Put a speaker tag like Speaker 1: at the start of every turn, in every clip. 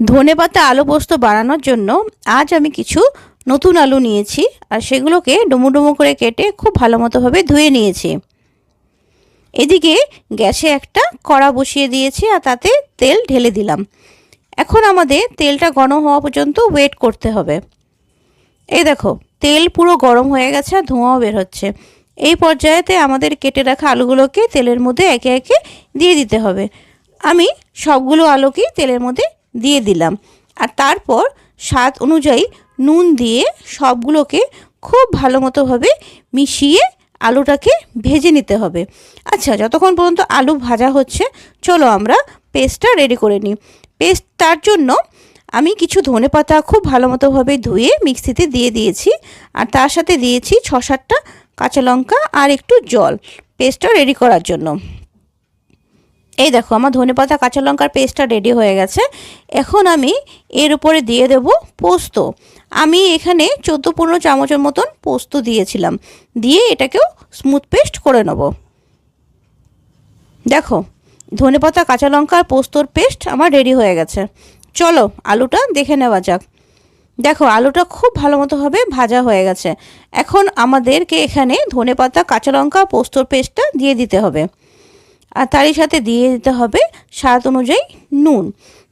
Speaker 1: ধনে পাতা আলু পোস্ত বানানোর জন্য আজ আমি কিছু নতুন আলু নিয়েছি আর সেগুলোকে ডুমো ডুমো করে কেটে খুব ভালো মতোভাবে ধুয়ে নিয়েছি। এদিকে গ্যাসে একটা কড়া বসিয়ে দিয়েছি আর তাতে তেল ঢেলে দিলাম। এখন আমাদের তেলটা গরম হওয়া পর্যন্ত ওয়েট করতে হবে। এই দেখো, তেল পুরো গরম হয়ে গেছে আর ধোঁয়াও বের হচ্ছে। এই পর্যায়েতে আমাদের কেটে রাখা আলুগুলোকে তেলের মধ্যে একে একে দিয়ে দিতে হবে। আমি সবগুলো আলুকেই তেলের মধ্যে দিয়ে দিলাম। আর তারপর স্বাদ অনুযায়ী নুন দিয়ে সবগুলোকে খুব ভালো মতোভাবে মিশিয়ে আলুটাকে ভেজে নিতে হবে। আচ্ছা যতক্ষণ পর্যন্ত আলু ভাজা হচ্ছে, চলো আমরা পেস্টটা রেডি করে নিই। পেস্ট, তার জন্য আমি কিছু ধনে পাতা খুব ভালো মতোভাবে ধুয়ে মিক্সিতে দিয়ে দিয়েছি। আর তার সাথে দিয়েছি ছ সাতটা কাঁচা লঙ্কা আর একটু জল। পেস্টটা রেডি করার জন্য। এই দেখো, আমার ধনে পাতা, কাঁচা লঙ্কার পেস্টটা রেডি হয়ে গেছে। এখন আমি এর উপরে দিয়ে দেব পোস্ত। আমি এখানে চোদ্দ পনেরো চামচের মতন পোস্ত দিয়েছিলাম। দিয়ে এটাকেও স্মুথ পেস্ট করে নেব। দেখো, ধনে পাতা, কাঁচা লঙ্কার পোস্তর পেস্ট আমার রেডি হয়ে গেছে। চলো, আলুটা দেখে নেওয়া যাক। দেখো, আলুটা খুব ভালো মতোভাবে ভাজা হয়ে গেছে। এখন আমাদেরকে এখানে ধনে পাতা, কাঁচা লঙ্কা, পোস্তর পেস্টটা দিয়ে দিতে হবে। আর তারই সাথে দিয়ে দিতে হবে স্বাদ অনুযায়ী নুন।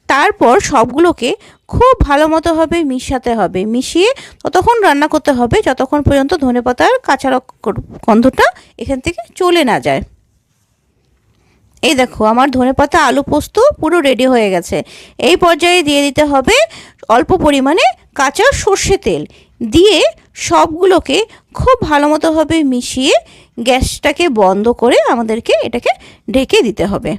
Speaker 1: তারপর সবগুলোকে খুব ভালো মতোভাবে মিশাতে হবে। মিশিয়ে ততক্ষণ রান্না করতে হবে যতক্ষণ পর্যন্ত ধনে পাতার কাঁচা গন্ধটা এখান থেকে চলে না যায়। এই দেখো, আমার ধনে পাতা আলু পোস্ত পুরো রেডি হয়ে গেছে। এই পর্যায়ে দিয়ে দিতে হবে অল্প পরিমাণে কাঁচা সর্ষে তেল। দিয়ে সবগুলোকে খুব ভালো মতোভাবে মিশিয়ে গ্যাসটাকে বন্ধ করে আমাদেরকে এটাকে ঢেকে দিতে হবে।